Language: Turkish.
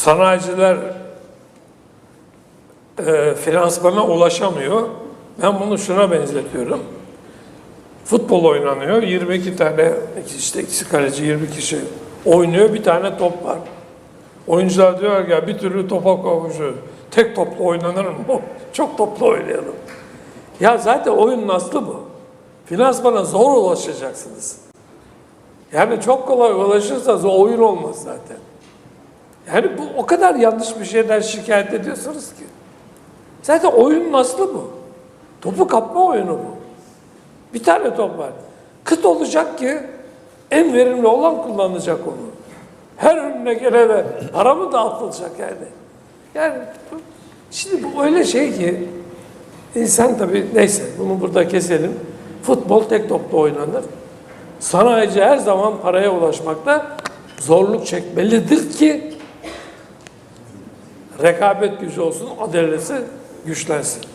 sanayiciler e, finansmana ulaşamıyor. Ben bunu şuna benzetiyorum. Futbol oynanıyor. 22 tane işte ikisi kaleci 20 kişi oynuyor. Bir tane top var. Oyuncular diyor "Ya bir türlü topa kavuşuyor. Tek topla oynanır mı? Çok toplu oynayalım. Ya zaten oyunun aslı bu. Finansmana zor ulaşacaksınız. Yani çok kolay ulaşırsanız oyun olmaz zaten. Yani bu o kadar yanlış bir şeyden şikayet ediyorsunuz ki. Zaten oyunun aslı bu. Topu kapma oyunu bu. Bir tane top var. Kıt olacak ki en verimli olan kullanacak onu. Her önüne gelene para mı dağıtılacak yani? Yani şimdi bu öyle şey ki insan tabii neyse bunu burada keselim. Futbol tek topla oynanır. Sanayici her zaman paraya ulaşmakta zorluk çekmelidir ki rekabet gücü olsun, adaleti güçlensin.